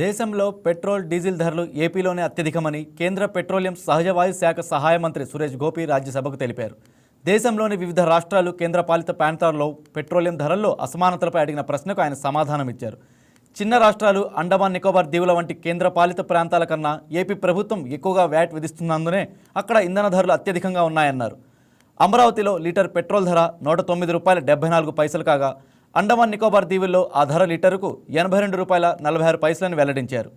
దేశంలో petrol diesel ధరలు ఏపీలోనే అత్యధికమని కేంద్ర పెట్రోలియం సహజవాయు శాఖ సహాయ మంత్రి సురేష్ గోపి రాజ్యసభకు తెలిపారు. దేశంలోని వివిధ రాష్ట్రాలు కేంద్రపాలిత ప్రాంతాల్లో పెట్రోలియం ధరల్లో అసమానతలపై అడిగిన ప్రశ్నకు ఆయన సమాధానం ఇచ్చారు. చిన్న రాష్ట్రాలు అండమాన్ నికోబార్ దీవుల వంటి కేంద్రపాలిత ప్రాంతాల కన్నా ఏపీ ప్రభుత్వం ఎక్కువగా వ్యాట్ విధిస్తున్నందునే అక్కడ ఇంధన ధరలు అత్యధికంగా ఉన్నాయన్నారు. అమరావతిలో లీటర్ పెట్రోల్ ధర నూట తొమ్మిది రూపాయల డెబ్బై నాలుగు పైసలు కాగా అండమాన్ నికోబార్ దీవుల్లో ఆ ధర లీటరుకు ఎనభై రెండు రూపాయల నలభై ఆరు పైసలను వెల్లడించారు.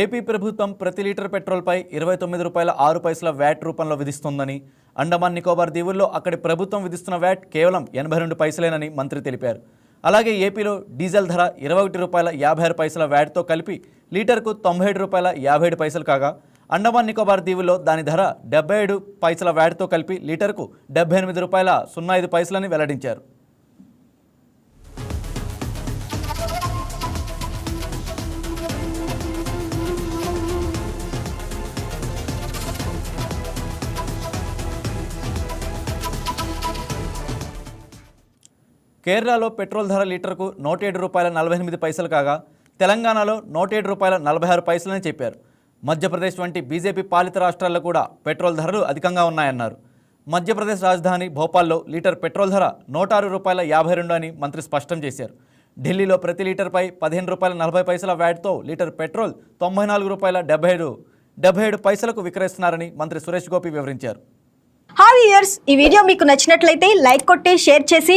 ఏపీ ప్రభుత్వం ప్రతి లీటర్ పెట్రోల్పై ఇరవై తొమ్మిది రూపాయల ఆరు పైసల వ్యాట్ రూపంలో విధిస్తోందని అండమాన్ నికోబార్ దీవుల్లో అక్కడి ప్రభుత్వం విధిస్తున్న వ్యాట్ కేవలం ఎనభై రెండు పైసలేనని మంత్రి తెలిపారు. అలాగే ఏపీలో డీజిల్ ధర ఇరవై ఒకటి రూపాయల యాభై ఆరు పైసల వ్యాట్తో కలిపి లీటర్కు తొంభై ఏడు రూపాయల యాభై ఏడు పైసలు కాగా అండమాన్ నికోబార్ దీవుల్లో దాని ధర డెబ్బై ఏడు పైసల వ్యాట్తో కలిపి లీటర్కు డెబ్బై ఎనిమిది రూపాయల సున్నా ఐదు పైసలని వెల్లడించారు. కేరళలో పెట్రోల్ ధర లీటర్కు నూట ఏడు రూపాయల నలభై ఎనిమిది పైసలు కాగా తెలంగాణలో నూట ఏడు రూపాయల నలభై ఆరు పైసలని చెప్పారు. మధ్యప్రదేశ్ వంటి బీజేపీ పాలిత రాష్ట్రాల్లో కూడా పెట్రోల్ ధరలు అధికంగా ఉన్నాయన్నారు. మధ్యప్రదేశ్ రాజధాని భోపాల్లో లీటర్ పెట్రోల్ ధర నూట ఆరు రూపాయల యాభై రెండు అని మంత్రి స్పష్టం చేశారు. ఢిల్లీలో ప్రతి లీటర్పై పదిహేను రూపాయల నలభై పైసల వ్యాట్తో లీటర్ పెట్రోల్ తొంభై నాలుగు రూపాయల డెబ్బై ఏడు డెబ్బై ఏడు పైసలకు విక్రయిస్తున్నారని మంత్రి సురేష్ గోపి వివరించారు. హాయ్ ఇయర్స్ ఈ వీడియో మీకు నచ్చినట్లయితే లైక్ కొట్టి షేర్ చేసి